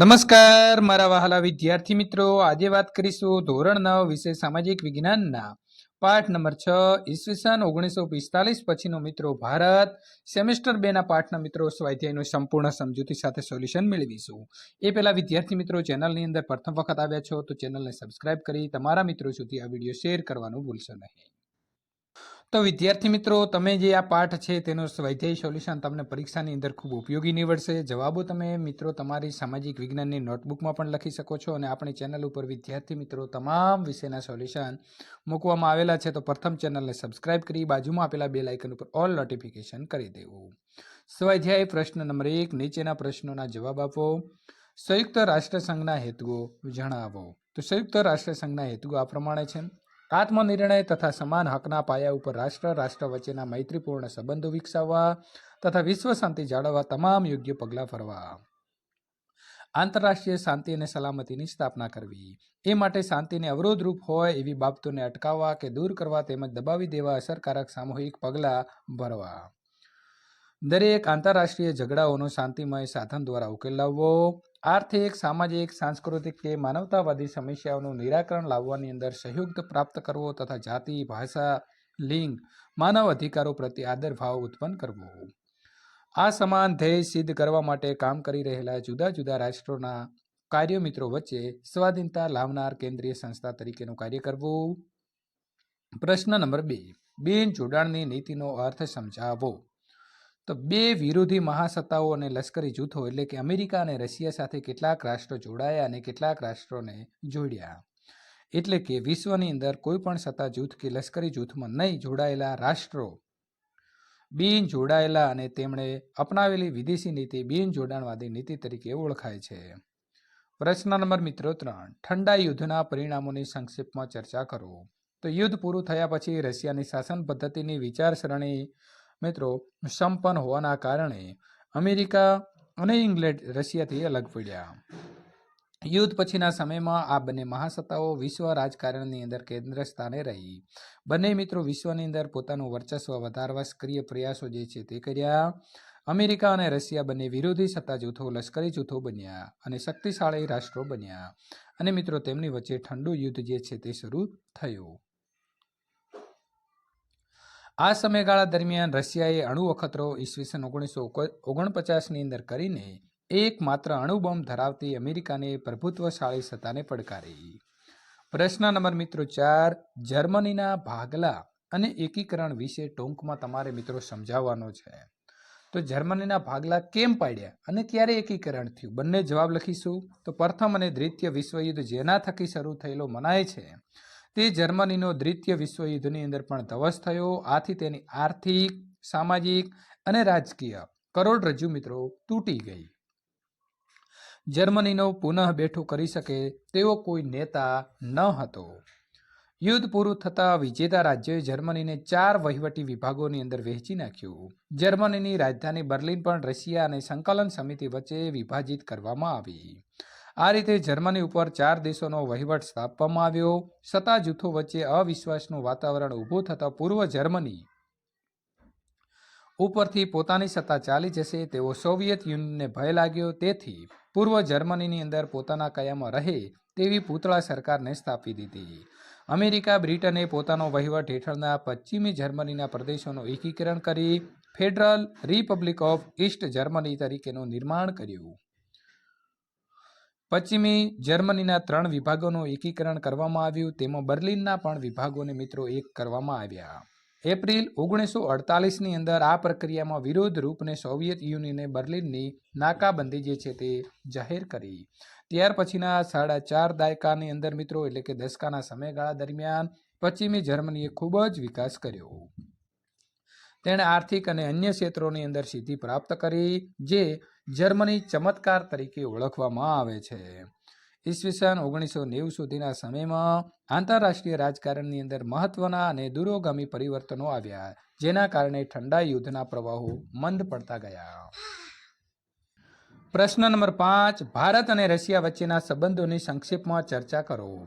નમસ્કાર, મારા વહાલા વિદ્યાર્થી મિત્રો. આજે વાત કરીશું ધોરણ નવ વિષય સામાજિક વિજ્ઞાનના. પાઠ નંબર છ, ઈસવીસન ઓગણીસો પિસ્તાલીસ પછીનો મિત્રો ભારત. સેમેસ્ટર બે ના પાઠના મિત્રો સ્વાધ્યાયનું સંપૂર્ણ સમજૂતી સાથે સોલ્યુશન મેળવીશું. એ પહેલા વિદ્યાર્થી મિત્રો, ચેનલની અંદર પ્રથમ વખત આવ્યા છો તો ચેનલને સબસ્ક્રાઇબ કરી તમારા મિત્રો સુધી આ વીડિયો શેર કરવાનું ભૂલશો નહીં. તો વિદ્યાર્થી મિત્રો, તમે જે આ પાઠ છે તેનું સ્વાધ્યાય સોલ્યુશન તમને પરીક્ષાની અંદર ખૂબ ઉપયોગી નીવડશે. જવાબો તમે મિત્રો તમારી સામાજિક વિજ્ઞાનની નોટબુકમાં પણ લખી શકો છો અને આપણી ચેનલ ઉપર વિદ્યાર્થી મિત્રો તમામ વિષયના સોલ્યુશન મૂકવામાં આવેલા છે તો પ્રથમ ચેનલને સબસ્ક્રાઇબ કરી બાજુમાં આપેલા બે લાઇકન ઉપર ઓલ નોટિફિકેશન કરી દેવું. સ્વાધ્યાય પ્રશ્ન નંબર એક, નીચેના પ્રશ્નોના જવાબ આપો. સંયુક્ત રાષ્ટ્રસંઘના હેતુઓ જણાવો. તો સંયુક્ત રાષ્ટ્રસંઘના હેતુઓ આ પ્રમાણે છે. આત્મનિર્ણય તથા સમાન હકના પાયા ઉપર રાષ્ટ્ર રાષ્ટ્ર વચ્ચેના મૈત્રીપૂર્ણ સંબંધો વિકસાવવા તથા વિશ્વ શાંતિ જાળવવા તમામ યોગ્ય પગલાં ભરવા આંતરરાષ્ટ્રીય શાંતિ અને સલામતીની સ્થાપના કરવી. એ માટે શાંતિને અવરોધરૂપ હોય એવી બાબતોને અટકાવવા કે દૂર કરવા તેમજ દબાવી દેવા અસરકારક સામૂહિક પગલાં ભરવા. દરેક આંતરરાષ્ટ્રીય ઝઘડાઓનો શાંતિમય સાધન દ્વારા ઉકેલ લાવવો, આર્થિક, સામાજિક, સાંસ્કૃતિક કે માનવતાવાદી સમસ્યાઓનું નિરાકરણ લાવવાની અંદર સહયોગ પ્રાપ્ત કરવો તથા જાતિ, ભાષા, લિંગ, માનવ અધિકારો પ્રત્યે આદર ભાવ ઉત્પન્ન કરવો. આ સમાન ધ્યેય સિદ્ધ કરવા માટે કામ કરી રહેલા જુદા જુદા રાષ્ટ્રોના કાર્ય મિત્રો વચ્ચે સ્વાધીનતા લાવનાર કેન્દ્રીય સંસ્થા તરીકેનું કાર્ય કરવું. પ્રશ્ન નંબર બે. બિન જોડાણની નીતિનો અર્થ સમજાવો. તો બે વિરોધી મહાસત્તાઓ અને લશ્કરી જૂથો એટલે કે અમેરિકા અને રશિયા સાથે કેટલાક રાષ્ટ્રો જોડાયા અને કેટલાક રાષ્ટ્રોને જોડ્યા. એટલે કે વિશ્વની અંદર કોઈ પણ સત્તા જૂથ કે લશ્કરી જૂથમાં નહીં જોડાયેલા રાષ્ટ્રો બિન જોડાયેલા અને તેમણે અપનાવેલી વિદેશી નીતિ બિન જોડાણવાદી નીતિ તરીકે ઓળખાય છે. પ્રશ્ન નંબર મિત્રો ત્રણ, ઠંડા યુદ્ધના પરિણામોની સંક્ષિપ્તમાં ચર્ચા કરો. તો યુદ્ધ પૂરું થયા પછી રશિયાની શાસન પદ્ધતિની વિચારસરણી મિત્રો, સંપન્ન હોવાના કારણે અમેરિકા અને ઇંગ્લેન્ડ રશિયાથી અલગ પડ્યા. યુદ્ધ પછીના સમયમાં આ બંને મહાસત્તાઓ વિશ્વ રાજકારણની અંદર કેન્દ્ર સ્થાને રહી. બંને મિત્રો વિશ્વની અંદર પોતાનું વર્ચસ્વ વધારવા સક્રિય પ્રયાસો જે છે તે કર્યા. અમેરિકા અને રશિયા બંને વિરોધી સત્તા જૂથો, લશ્કરી જૂથો બન્યા અને શક્તિશાળી રાષ્ટ્રો બન્યા. અને મિત્રો, તેમની વચ્ચે ઠંડુ યુદ્ધ જે છે તે શરૂ થયું. આ સમયગાળા દરમિયાન રશિયાએ અણુ અખતરો ઈસવીસન ઓગણીસો ઓગણપચાસની અંદર કરીને એકમાત્ર અણુબોમ્બ ધરાવતી અમેરિકાને પ્રભુત્વશાળી સત્તાને પડકારી. પ્રશ્ન નંબર મિત્રો ચાર, જર્મનીના ભાગલા અને એકીકરણ વિશે ટૂંકમાં તમારે મિત્રો સમજાવવાનો છે. તો જર્મનીના ભાગલા કેમ પાડ્યા અને ક્યારે એકીકરણ થયું? બંને જવાબ લખીશું. તો પ્રથમ અને દ્વિતીય વિશ્વયુદ્ધ જેના થકી શરૂ થયેલો મનાય છે. તે જર્મનીનો દ્વિતીય વિશ્વયુદ્ધની અંદર પણ ધવસ થયો. આથી તેની આર્થિક, સામાજિક અને રાજકીય કરોડરજ્જુ મિત્રો તૂટી ગઈ. જર્મનીનો પુનઃ બેઠું કરી શકે તેવો કોઈ નેતા ન હતો. યુદ્ધ પૂરું થતાં વિજેતા રાજ્યોએ જર્મનીને ચાર વહીવટી વિભાગોની અંદર વહેંચી નાખ્યું. જર્મનીની રાજધાની બર્લિન પણ રશિયા અને સંકલન સમિતિ વચ્ચે વિભાજિત કરવામાં આવી. આ રીતે જર્મની ઉપર ચાર દેશોનો વહીવટ સ્થાપવામાં આવ્યો. સત્તા જૂથો વચ્ચે અવિશ્વાસનું વાતાવરણ ઊભું થતાં પૂર્વ જર્મની ઉપરથી પોતાની સત્તા ચાલી જશે તેવો સોવિયત યુનિયનને ભય લાગ્યો. તેથી પૂર્વ જર્મનીની અંદર પોતાના કયામાં રહે તેવી પૂતળા સરકારને સ્થાપી દીધી. અમેરિકા, બ્રિટને પોતાનો વહીવટ હેઠળના પશ્ચિમી જર્મનીના પ્રદેશોનું એકીકરણ કરી Federal Republic of East Germany તરીકેનું નિર્માણ કર્યું. પશ્ચિમી જર્મનીના ત્રણ વિભાગોનું એકીકરણ કરવામાં આવ્યું, તેમાં બર્લિનના પણ વિભાગોને મિત્રો એક કરવામાં આવ્યા. એપ્રિલ ઓગણીસો અડતાલીસની અંદર આ પ્રક્રિયામાં વિરોધ રૂપને સોવિયત યુનિયને બર્લિનની નાકાબંધી જે છે તે જાહેર કરી. ત્યાર પછીના સાડા ચાર દાયકાની અંદર મિત્રો, એટલે કે દસકાના સમયગાળા દરમિયાન, પશ્ચિમી જર્મનીએ ખૂબ જ વિકાસ કર્યો. તેણે આર્થિક અને અન્ય ક્ષેત્રોની અંદર સિદ્ધિ પ્રાપ્ત કરી, જે જર્મની ચમત્કાર તરીકે ઓળખવામાં આવે છે. ઈસવીસન ઓગણીસો નેવું સુધીના સમયમાં આંતરરાષ્ટ્રીય રાજકારણની અંદર મહત્વના અને દૂરોગામી પરિવર્તનો આવ્યા, જેના કારણે ઠંડા યુદ્ધના પ્રવાહો મંદ પડતા ગયા. પ્રશ્ન નંબર પાંચ, ભારત અને રશિયા વચ્ચેના સંબંધોની સંક્ષેપમાં ચર્ચા કરો.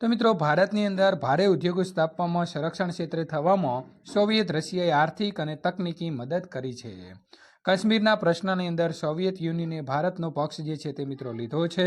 તો મિત્રો, ભારતની અંદર ભારે ઉદ્યોગો સ્થાપવામાં, સંરક્ષણ ક્ષેત્રે થવામાં સોવિયત રશિયાએ આર્થિક અને તકનીકી મદદ કરી છે. કાશ્મીરના પ્રશ્નની અંદર સોવિયત યુનિયને ભારતનો પક્ષ જે છે તે મિત્રો લીધો છે.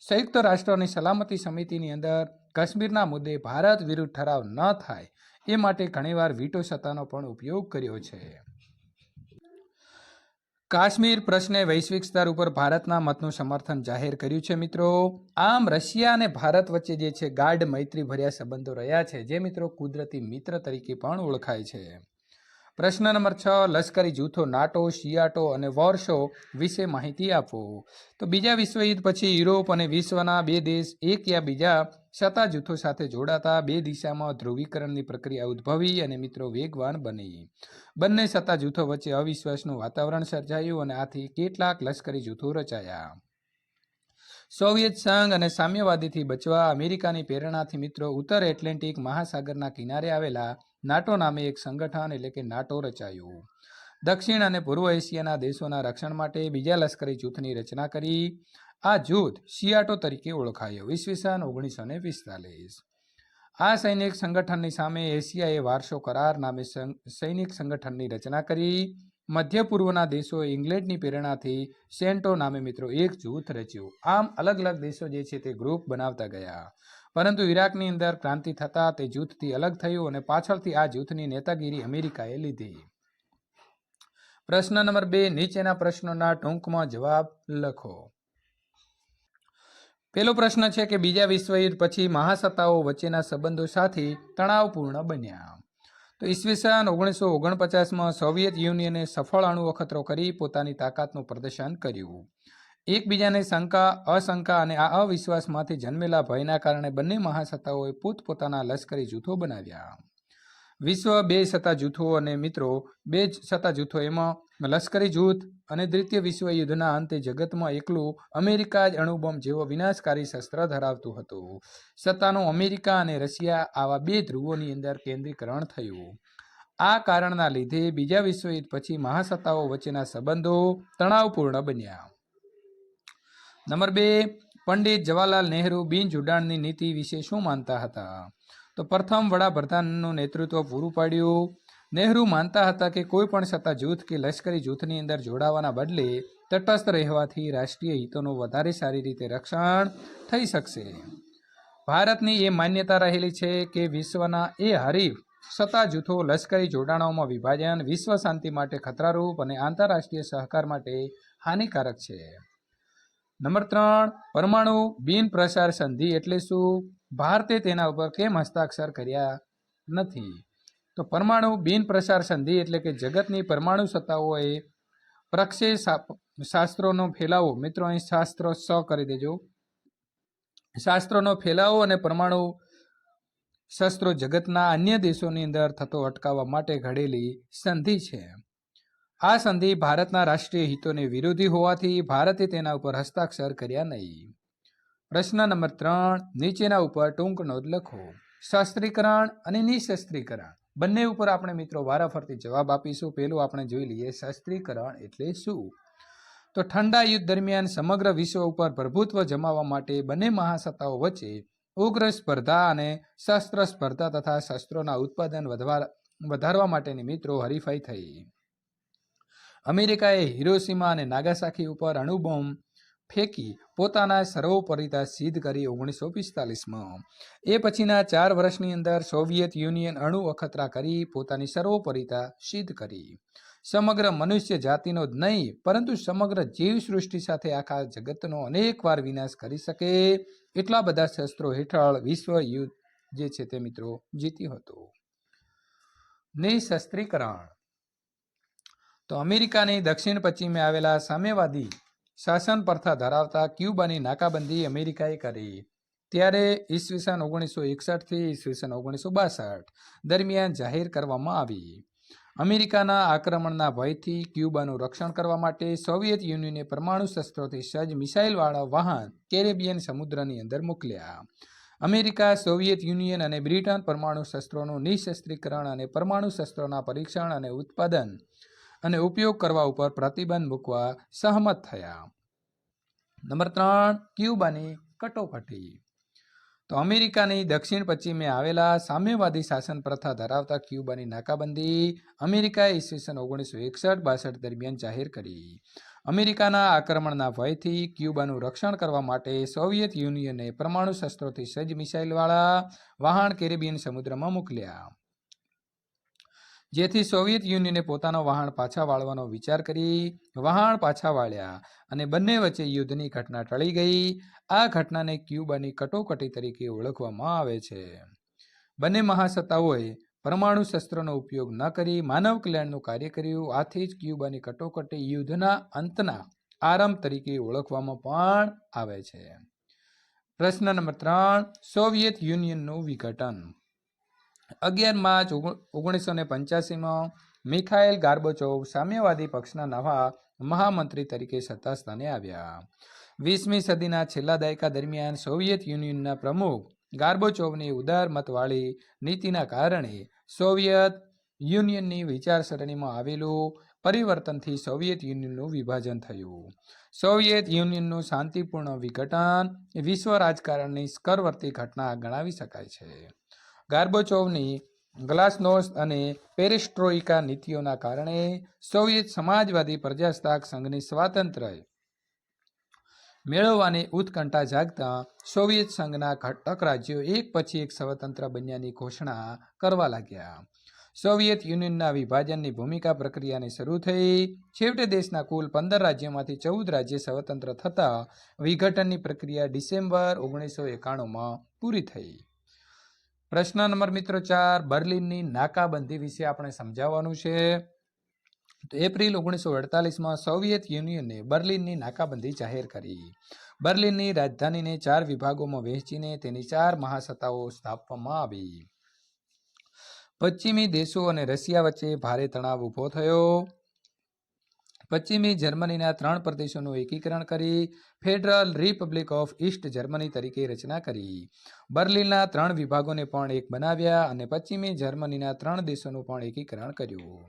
સંયુક્ત રાષ્ટ્રની સલામતી સમિતિની અંદર કાશ્મીરના મુદ્દે ભારત વિરુદ્ધ ઠરાવ ન થાય એ માટે ઘણીવાર વીટો સત્તાનો પણ ઉપયોગ કર્યો છે. કાશ્મીર પ્રશ્ને વૈશ્વિક સ્તર ઉપર ભારતના મતનું સમર્થન જાહેર કર્યું છે મિત્રો. આમ રશિયા અને ભારત વચ્ચે જે છે ગાઢ મૈત્રી ભર્યા સંબંધો રહ્યા છે, જે મિત્રો કુદરતી મિત્ર તરીકે પણ ઓળખાય છે. પ્રશ્ન નંબર છ, લશ્કરી જૂથો નાટો, શિયાટો અને વોર્શો વિશે માહિતી આપો. તો બીજા વિશ્વયુદ્ધ પછી યુરોપ અને વિશ્વના બે દેશ એક યા બીજા સત્તા જૂથો સાથે જોડાતા બે દિશામાં ધ્રુવીકરણની પ્રક્રિયા ઉદ્ભવી અને મિત્રો વેગવાન બની. બંને સત્તા જૂથો વચ્ચે અવિશ્વાસનું વાતાવરણ સર્જાયું અને આથી કેટલાક લશ્કરી જૂથો રચાયા. સોવિયત સંઘ અને સામ્યવાદીથી બચવા અમેરિકાની પ્રેરણાથી મિત્રો ઉત્તર એટલાન્ટિક મહાસાગરના કિનારે આવેલા નાટો નામે એક સંગઠન એટલે કે નાટો રચાયું. દક્ષિણ અને પૂર્વ એશિયાના દેશોના રક્ષણ માટે બીજા લશ્કરી જૂથની રચના કરી. આ જૂથ શિયાટો તરીકે ઓળખાયો. ઈસવીસન ઓગણીસો ને પિસ્તાલીસ. આ સૈનિક સંગઠનની સામે એશિયાએ વારસો કરાર નામે સૈનિક સંગઠનની રચના કરી. મધ્ય પૂર્વના દેશો ઇંગ્લેન્ડની પ્રેરણાથી સેન્ટો નામે મિત્રો એક જૂથ રચ્યું. આમ અલગ અલગ દેશો જે છે તે ગ્રુપ બનાવતા ગયા. પરંતુ ઈરાકની અંદર ક્રાંતિ થતાં તે જૂથથી અલગ થયું અને પાછળથી આ જૂથની નેતાગીરી અમેરિકાએ લીધી. પ્રશ્ન નંબર બે, નીચેના પ્રશ્નોના ટૂંકમાં જવાબ લખો. પેલો પ્રશ્ન છે કે બીજા વિશ્વયુદ્ધ પછી મહાસત્તાઓ વચ્ચેના સંબંધો સાથે તણાવપૂર્ણ બન્યા. તો ઈસવીસન ઓગણીસો ઓગણપચાસમાં સોવિયત યુનિયને સફળ અણુ અખતરો કરી પોતાની તાકાતનું પ્રદર્શન કર્યું. એકબીજાને શંકા, અશંકા અને આ અવિશ્વાસમાંથી જન્મેલા ભયના કારણે બંને મહાસત્તાઓએ પોતપોતાના લશ્કરી જૂથો બનાવ્યા. વિશ્વ બે સત્તા જૂથો અને મિત્રો, બે જ સત્તા જૂથો એમાં લશ્કરી જૂથ અને દ્વિતીય વિશ્વયુદ્ધના અંતે જગતમાં એકલું અમેરિકા જ અણુબોમ્બ જેવો વિનાશકારી શસ્ત્ર ધરાવતું હતું. સત્તાનું અમેરિકા અને રશિયા આવા બે ધ્રુવોની અંદર કેન્દ્રીકરણ થયું. આ કારણના લીધે બીજા વિશ્વયુદ્ધ પછી મહાસત્તાઓ વચ્ચેના સંબંધો તણાવપૂર્ણ બન્યા. નંબર બે, પંડિત જવાહરલાલ નહેરુ બિન જોડાણની નીતિ વિશે શું માનતા હતા? તો પ્રથમ, વડાપ્રધાનનું નેતૃત્વ પૂરું પાડ્યું. નહેરુ માનતા હતા કે કોઈ પણ સત્તા જૂથ કે લશ્કરી જૂથની અંદર જોડાવાના બદલે તટસ્થ રહેવાથી રાષ્ટ્રીય હિતોનું વધારે સારી રીતે રક્ષણ થઈ શકશે. ભારતની એ માન્યતા રહેલી છે કે વિશ્વના એ હરીફ સત્તા જૂથો લશ્કરી જોડાણોમાં વિભાજન, વિશ્વ શાંતિ માટે ખતરારૂપ અને આંતરરાષ્ટ્રીય સહકાર માટે હાનિકારક છે. નંબર ત્રણ, પરમાણુ બિન પ્રસાર સંધિ એટલે શું? ભારતે તેના ઉપર કેમ હસ્તાક્ષર કર્યા નથી? તો પરમાણુ બિન પ્રસાર સંધિ એટલે કે જગતની પરમાણુ સત્તાઓએ પ્રક્ષે શાસ્ત્રોનો ફેલાવો, મિત્રો, અહીં શાસ્ત્રો સ કરી દેજો. શાસ્ત્રોનો ફેલાવો અને પરમાણુ શસ્ત્રો જગતના અન્ય દેશોની અંદર થતો અટકાવવા માટે ઘડેલી સંધિ છે. આ સંધિ ભારતના રાષ્ટ્રીય હિતોને વિરોધી હોવાથી ભારતે તેના ઉપર હસ્તાક્ષર કર્યા નહીં. પ્રશ્ન નંબર ત્રણ, નીચેના ઉપર ટૂંક નોંધ લખો. શસ્ત્રીકરણ અને નિઃશસ્ત્રીકરણ. બંને ઉપર આપણે મિત્રો વારાફરતી જવાબ આપીશું. પહેલું આપણે જોઈ લઈએ શસ્ત્રીકરણ એટલે શું? તો ઠંડા યુદ્ધ દરમિયાન સમગ્ર વિશ્વ ઉપર પ્રભુત્વ જમાવવા માટે બંને મહાસત્તાઓ વચ્ચે ઉગ્ર સ્પર્ધા અને શસ્ત્ર સ્પર્ધા તથા શસ્ત્રોના ઉત્પાદન વધવા વધારવા માટેની મિત્રો હરીફાઈ થઈ. અમેરિકાએ હિરોસીમા અને નાગાસાકી ઉપર અણુબોમ્બ ફેંકી પોતાના સર્વોપરિતા સિદ્ધ કરી ઓગણીસો પિસ્તાલીસમાં. એ પછીના ચાર વર્ષની અંદર સોવિયત યુનિયન અણુ અખતરા કરી પોતાની સર્વોપરિતા સિદ્ધ કરી. સમગ્ર મનુષ્ય જાતિનો જ નહીં, પરંતુ સમગ્ર જીવસૃષ્ટિ સાથે આખા જગતનો અનેક વાર વિનાશ કરી શકે એટલા બધા શસ્ત્રો હેઠળ વિશ્વ યુદ્ધ જે છે તે મિત્રો જીત્યું હતું. નિશસ્ત્રીકરણ. તો અમેરિકાની દક્ષિણ પશ્ચિમે આવેલા સામ્યવાદી શાસન પ્રથા ધરાવતા ક્યુબાની નાકાબંધી અમેરિકાએ કરી. ત્યારે ઈસવીસન ઓગણીસો એકસઠથી ઈસવીસન ઓગણીસો બાસઠ દરમિયાન જાહેર કરવામાં આવી. અમેરિકાના આક્રમણના ભયથી ક્યુબાનું રક્ષણ કરવા માટે સોવિયત યુનિયને પરમાણુ શસ્ત્રોથી સજ્જ મિસાઇલવાળા વાહન કેરેબિયન સમુદ્રની અંદર મોકલ્યા. અમેરિકા, સોવિયત યુનિયન અને બ્રિટન પરમાણુ શસ્ત્રોનું નિશસ્ત્રીકરણ અને પરમાણુ શસ્ત્રોના પરીક્ષણ અને ઉત્પાદન અને ઉપયોગ કરવા ઉપર પ્રતિબંધ મૂકવા સહમત થયા. નંબર ત્રણ, ક્યુબાની કટોકટી. તો અમેરિકાની દક્ષિણ પશ્ચિમે આવેલા સામ્યવાદી શાસન પ્રથા ધરાવતા ક્યુબાની નાકાબંધી અમેરિકાએ ઈસવીસન ઓગણીસો એકસઠ બાસઠ દરમિયાન જાહેર કરી. અમેરિકાના આક્રમણના ભયથી ક્યુબાનું રક્ષણ કરવા માટે સોવિયત યુનિયને પરમાણુ શસ્ત્રોથી સજ્જ મિસાઇલવાળા વહાણ કેરેબિયન સમુદ્રમાં મોકલ્યા. જેથી સોવિયત યુનિયને પોતાનો વહાણ પાછા વાળવાનો વિચાર કરી વહાણ પાછા વાળ્યા અને બંને વચ્ચે યુદ્ધની ઘટના ટળી ગઈ. આ ઘટનાને ક્યુબાની કટોકટી તરીકે ઓળખવામાં આવે છે. બંને મહાસત્તાઓએ પરમાણુ શસ્ત્રનો ઉપયોગ ન કરી માનવ કલ્યાણનું કાર્ય કર્યું. આથી જ ક્યુબાની કટોકટી યુદ્ધના અંતના આરંભ તરીકે ઓળખવામાં પણ આવે છે. પ્રશ્ન નંબર ત્રણ, સોવિયત યુનિયનનું વિઘટન. અગિયાર માર્ચ ઓગણીસો ને પંચ્યાસીમાં મિખાઇલ ગાર્બોચોવ સામ્યવાદી પક્ષના નવા મહામંત્રી તરીકે સત્તાસ્થાને આવ્યા. વીસમી સદીના છેલ્લા દાયકા દરમિયાન સોવિયત યુનિયનના પ્રમુખ ગાર્બોચોવની ઉદારમતવાળી નીતિના કારણે સોવિયત યુનિયનની વિચારસરણીમાં આવેલું પરિવર્તનથી સોવિયત યુનિયનનું વિભાજન થયું. સોવિયત યુનિયનનું શાંતિપૂર્ણ વિઘટન વિશ્વ રાજકારણની સ્કરવર્તી ઘટના ગણાવી શકાય છે. ગાર્બોચોવની ગ્લાસનોસ અને પેરિસ્ટ્રોઇકા નીતિઓના કારણે સોવિયત સમાજવાદી પ્રજાસત્તાક સંઘની સ્વાતંત્ર્ય મેળવવાની ઉત્કંઠા જાગતા સોવિયત સંઘના ઘટક રાજ્યો એક પછી એક સ્વતંત્ર બન્યાની ઘોષણા કરવા લાગ્યા. સોવિયત યુનિયનના વિભાજનની ભૂમિકા પ્રક્રિયાની શરૂ થઈ. છેવટે દેશના કુલ પંદર રાજ્યોમાંથી ચૌદ રાજ્ય સ્વતંત્ર થતા વિઘટનની પ્રક્રિયા ડિસેમ્બર ઓગણીસો એકાણુંમાં પૂરી થઈ. પ્રશ્ન નંબર મિત્રો ચાર, બર્લિનની નાકાબંધી વિશે આપણે સમજાવવાનું છે. એપ્રિલ ઓગણીસો અડતાલીસમાં સોવિયત યુનિયને બર્લિનની નાકાબંધી જાહેર કરી. બર્લિનની રાજધાનીને ચાર વિભાગોમાં વહેંચીને તેની ચાર મહાસત્તાઓ સ્થાપવામાં આવી. પશ્ચિમી દેશો અને રશિયા વચ્ચે ભારે તણાવ ઊભો થયો. પશ્ચિમી જર્મનીના ત્રણ પ્રદેશોનું એકીકરણ કરી Federal Republic of East Germany તરીકે રચના કરી. બર્લિનના ત્રણ વિભાગોને પણ એક બનાવ્યા અને પશ્ચિમી જર્મનીના ત્રણ દેશોનું પણ એકીકરણ કર્યું.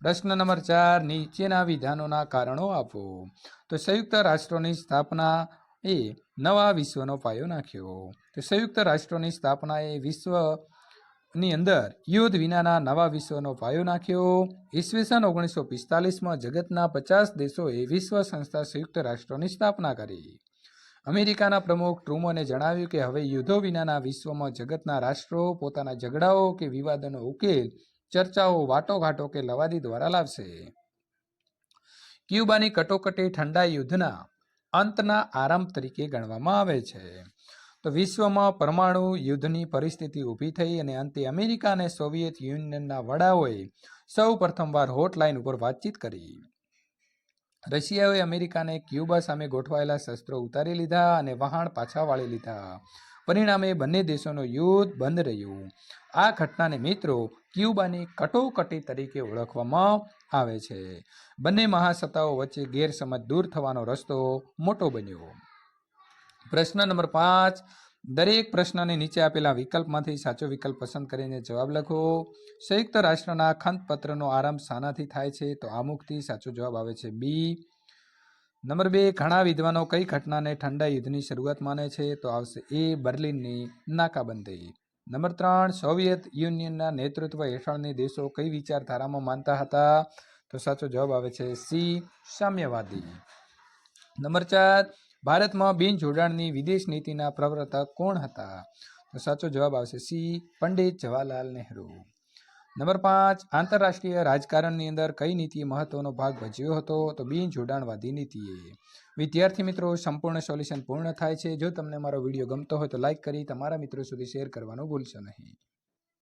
પ્રશ્ન નંબર ચાર, નીચેના વિધાનોના કારણો આપો. તો સંયુક્ત રાષ્ટ્રોની સ્થાપના એ નવા વિશ્વનો પાયો નાખ્યો. તો સંયુક્ત રાષ્ટ્રોની સ્થાપનાએ વિશ્વની અંદર યુદ્ધ વિનાના નવા વિશ્વનો પાયો નાખ્યો. ઈસવીસન ઓગણીસો પિસ્તાલીસમાં જગતના પચાસ દેશોએ વિશ્વ સંસ્થા સંયુક્ત રાષ્ટ્રોની સ્થાપના કરી. અમેરિકાના પ્રમુખ ટ્રુમોને જણાવ્યું કે હવે યુદ્ધો વિનાના વિશ્વમાં જગતના રાષ્ટ્રો પોતાના ઝઘડાઓ કે વિવાદોનો ઉકેલ, ચર્ચાઓ વાટોઘાટો કે લવાદી દ્વારા લાવશે. ક્યુબાની કટોકટી ઠંડા યુદ્ધના અંતના આરંભ તરીકે ગણવામાં આવે છે. તો વિશ્વમાં પરમાણુ યુદ્ધની પરિસ્થિતિ ઊભી થઈ અને અંતે અમેરિકા અને સોવિયત યુનિયનના વડાઓએ સૌ પ્રથમવાર હોટલાઇન ઉપર વાતચીત કરી. રશિયાએ અમેરિકાને ક્યુબા સામે ગોઠવાયેલા શસ્ત્રો ઉતારી લીધા અને વહાણ પાછા વાળી લીધા. પરિણામે બંને દેશોનો યુદ્ધ બંધ રહ્યું. આ ઘટનાને મિત્રો ક્યુબાની કટોકટી તરીકે ઓળખવામાં આવે છે. બંને મહાસત્તાઓ વચ્ચે ગેરસમજ દૂર થવાનો રસ્તો મોટો બન્યો. પ્રશ્ન નંબર પાંચ. દરેક પ્રશ્નની નીચે આપેલા વિકલ્પમાંથી સાચો વિકલ્પ પસંદ કરીને જવાબ લખો. સંયુક્ત રાષ્ટ્રના ખંતપત્રનો આરંભ શાનાથી થાય છે તો આમુખથી સાચો જવાબ આવે છે બી. નંબર બે, ઘણા વિદ્વાનો કઈ ઘટનાને ઠંડા યુદ્ધની શરૂઆત માને છે તો આવશે એ, બર્લિનની નાકાબંધી. નંબર ત્રણ, સોવિયત યુનિયનના નેતૃત્વ હેઠળની દેશો કઈ વિચારધારામાં માનતા હતા તો સાચો જવાબ આવે છે સી, સામ્યવાદી. નંબર ચાર ભારતમાં બિન જોડાણની વિદેશ નીતિના પ્રવર્તક કોણ હતા? તો સાચો જવાબ આવશે સી, પંડિત જવાહરલાલ નહેરુ. નંબર પાંચ, આંતરરાષ્ટ્રીય રાજકારણની અંદર કઈ નીતિ મહત્વનો ભાગ ભજવ્યો હતો? તો બિન જોડાણવાદી નીતિએ વિદ્યાર્થી મિત્રો, સંપૂર્ણ સોલ્યુશન પૂર્ણ થાય છે. જો તમને મારો વીડિયો ગમતો હોય તો લાઇક કરી, તમારા મિત્રો સુધી શેર કરવાનું ભૂલશો નહીં.